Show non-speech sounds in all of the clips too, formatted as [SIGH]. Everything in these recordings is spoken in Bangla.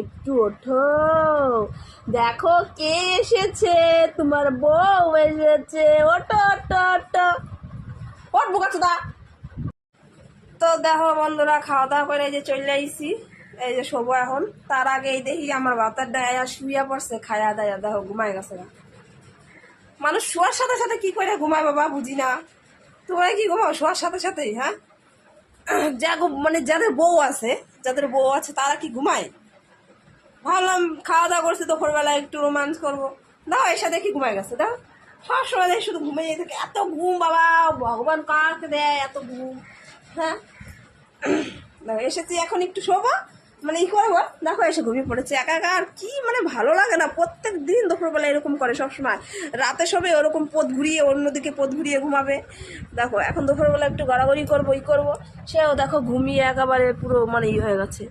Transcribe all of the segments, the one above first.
একটু ওঠো। দেখো কে এসেছে? তোমার বউ এসেছে। ওটো ওটো ওটো ওট বোকাচোদা। তো দেখো বন্ধুরা খাওয়া দাওয়া করে এই যে চলে আইসি এই যে শোবো এখন। তার আগে এই দেখি আমার বাতার ডায়া শুইয়া পড়ছে, খায়া দায়া। দেখো ঘুমাই গেছে মানুষ শোয়ার সাথে সাথে কি করে ঘুমায় বাবা? বুঝি না। তোমরা কি ঘুমাও শোয়ার সাথে সাথেই হ্যাঁ? যা মানে যাদের বউ আছে, যাদের বউ আছে, তারা কি ঘুমায়? ভাবলাম খাওয়া দাওয়া করছে দুপুরবেলা একটু রোমান্স করব। দাও এসে দেখি ঘুমায় গেছে? দাও। সবসময় দেখি শুধু ঘুমিয়ে থাকে। এত ঘুম, বাবা, ভগবান কাকে দেয় এত ঘুম? হ্যাঁ? এসেছি, এখন একটু শোবো। মানে ই করব? দেখো, এসে ঘুমিয়ে পড়েছে। একা একা আর কি মানে ভালো লাগে না। প্রত্যেক দিন দুপুরবেলা এরকম করে সবসময়। রাতে শোবে, ওরকম পথ ঘুরিয়ে, অন্যদিকে পথ ঘুরিয়ে ঘুমাবে। দেখো, এখন দুপুরবেলা একটু গড়াগড়ি করব, ই করব। সেও দেখো, ঘুমিয়ে একেবারে পুরো মানে ই হয়ে গেছে।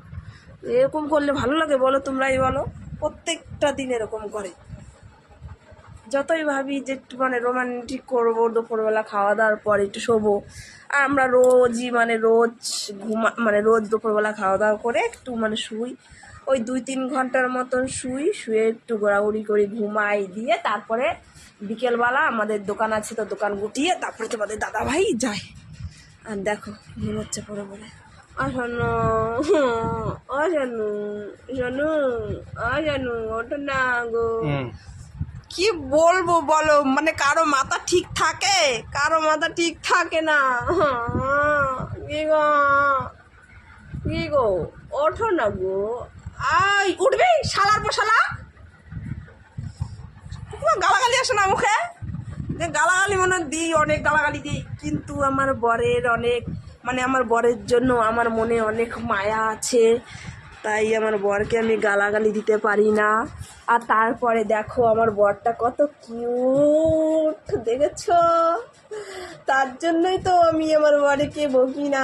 এরকম করলে ভালো লাগে বলো তোমরাই বলো। প্রত্যেকটা দিন এরকম করে। যতই ভাবি যে একটু মানে রোমান্টিক করব, দুপুরবেলা খাওয়া দাওয়ার পর একটু শোবো, আর আমরা রোজই মানে রোজ ঘুমা মানে রোজ দুপুরবেলা খাওয়া দাওয়া করে একটু মানে শুই। ওই দুই তিন ঘণ্টার মতন শুই, শুয়ে একটু ঘোরাঘুরি করি, ঘুমাই দিয়ে তারপরে বিকেলবেলা আমাদের দোকান আছে তো দোকান গুটিয়ে তারপরে তোমাদের দাদা ভাই যায়। আর দেখো ঘুমোচ্ছে পরে পরে আসন্ন অশানু শোনু অশানু ওটা না গো কি বলব বলো? মানে কারও মাথা ঠিক থাকে? কারও মাথা ঠিক থাকে না। [LAUGHS] কি গো? কি গো? ওঠো না গো। আই উঠবি শালার পর শালা তোমার গালাগালি আসে না মুখে? যে গালাগালি মনে দিই অনেক গালাগালি দিই কিন্তু আমার বরের অনেক মানে আমার বরের জন্য আমার মনে অনেক মায়া আছে, তাই আমার বরকে আমি গালাগালি দিতে পারি না। আর তারপরে দেখো আমার বরটা কত কিউট দেখেছ? তার জন্যই তো আমি আমার বরকে বকি না।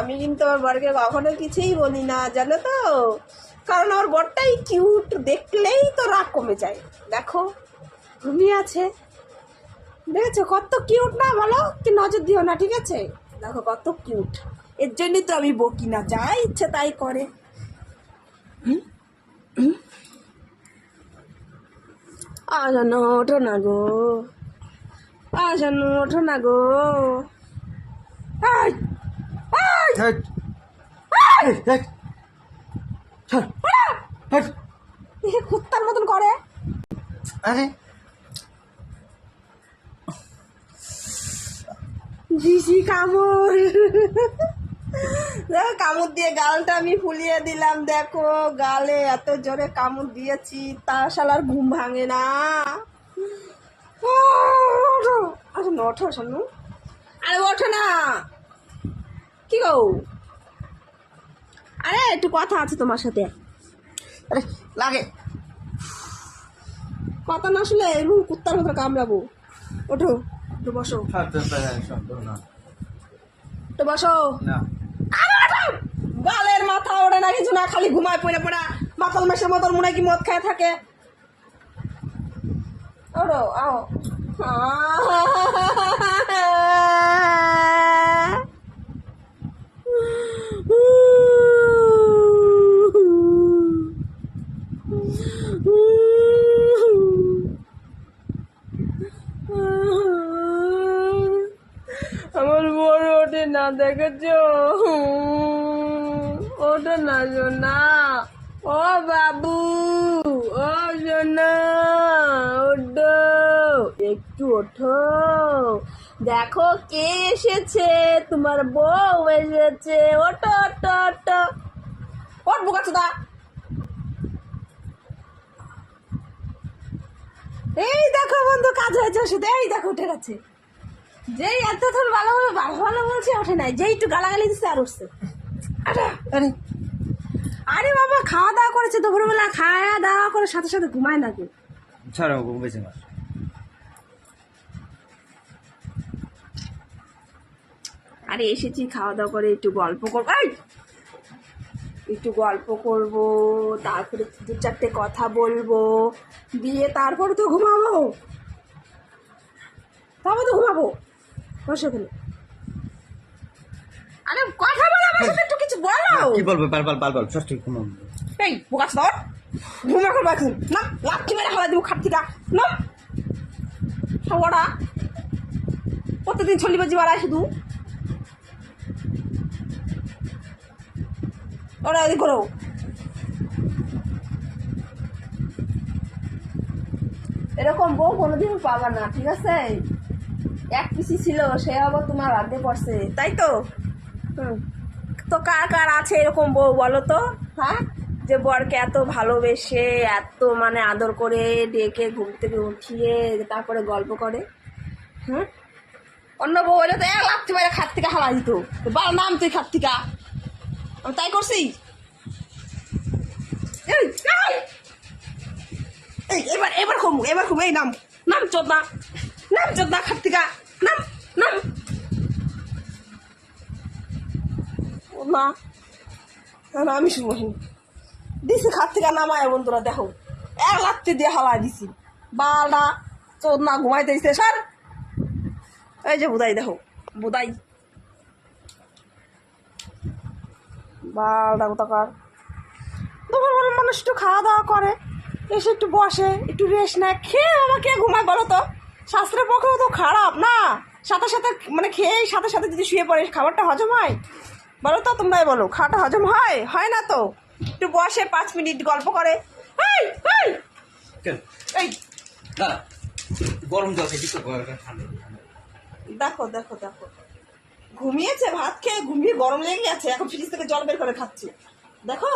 আমি কিন্তু আমার বরকে কখনো কিছুই বলি না, জানো তো? কারণ আমার বরটাই কিউট দেখলেই তো রাগ কমে যায়। দেখো, ঘুমিয়ে আছে। দেখেছ কত কিউট না বলো? কি নজর দিও না, ঠিক আছে? দেখো কত কিউট এর জন্যই তো আমি বকি না যা ইচ্ছে তাই করে। আজানো ওঠো না গো। আজানো ওঠো না গো। কুত্তার মতন করে। আরে দিছি কামড়। দেখো, কামড় দিয়ে গালটা আমি ফুলিয়ে দিলাম, দেখো, গালে এত জোরে কামড় দিয়েছি তা শালার ঘুম ভাঙে না। আচ্ছা ওঠো শানু আরে, ওঠো না। কি গো? আরে, একটু কথা আছে তোমার সাথে। আরে, লাগে। কথা না শুনলে এরকম কুত্তার মতো কামড়াবো। ওঠো। একটু বসো। একটু বসো! গালের মাথা ওড়ে না কিছু না খালি ঘুমায় পড়ে পড়া। মাতাল মেশের মতন মনে কি মদ খায় থাকে। ওড়ো আও। আমার না দেখেছ? ওঠে না, সোনা। ও বাবু, ও ওঠো। একটু ওঠো। দেখো কে এসেছে? তোমার বউ এসেছে। ওটো ওট বোকা চোদা এই দেখো বন্ধু, কাজ হয়েছে ওষুধ। এই দেখো, উঠে গেছে। যেই এতক্ষণ ভালো ভালো ভালো ভালো বলছে ওঠে নাই। যেই একটু গালাগালি দিচ্ছে আর উঠছে। আরে আরে। বাবা খাওয়া দাওয়া করেছে দুপুরবেলা খাওয়া দাওয়া করে সাথে সাথে ঘুমায় নাকি? ছাড়ো বেঁচে মাস আরে এসেছি খাওয়া দাওয়া করে একটু গল্প করব একটু গল্প করব তারপরে দু চারটে কথা বলব দিয়ে তারপরে তো ঘুমাবো। তবে তো ঘুমাবো। বসে ওখানে আরে কথা বলো আমার সাথে একটু কিছু বলো। কি বলব? পাল পাল পাল ষষ্ঠী ঘুমাবো এই বোকাস ধর ঘুমা করব এখন। না লাঠি মেরে হালা দিব খাট থেকে না সবারা প্রতিদিন ছলি বাজি বাড়ায় শুধু। ওরা এদিক করো। এরকম বউ কোনোদিন পাবা না ঠিক আছে? এক পিসি ছিল সে আবার তোমার আগে পড়ছে তাই তো তো কার কার আছে এরকম বউ বলো তো হ্যাঁ যে বরকে এত ভালোবেসে এত মানে আদর করে ডেকে ঘুম থেকে উঠিয়ে তারপরে গল্প করে হুম অন্য বউ হলে তো এক লাখ বাইরে খাত থেকে হালা দিত বার নাম তুই খাত থেকে আমি তাই করছি এবার এবার ঘুম এবার ঘুম এই নাম নাম চোদ্দা নাম চোদ্দা খাত থেকে নাম। নাম না না, আমি শুভ দিছি খাত থেকে নামায় বন্ধুরা দেখো। এক লাখতে দিয়ে হালায় দিছি। বালটা চোদ না ঘুমাইতে দিছে স্যার এই যে বুদাই দেখো বুদাই। বালটা কোথাকার। বেলা মানুষ একটু খাওয়া দাওয়া করে এসে একটু বসে একটু রেস্ট নেয়। খেয়ে আমাকে ঘুমায় বলো তো? স্বাস্থ্যের পক্ষেও তো খারাপ না? সাথে সাথে মানে খেয়েই সাথে সাথে যদি শুয়ে পড়ে খাবারটা হজম হয়? বলো তো তোমরাই বলো খাওয়াটা হজম হয়? হয় না তো? একটু বসে পাঁচ মিনিট গল্প করে। গরম জল দেখো দেখো দেখো। ঘুমিয়েছে ভাত খেয়ে ঘুমিয়ে গরম লেগে গেছে এখন ফ্রিজ থেকে জল বের করে খাচ্ছে। দেখো?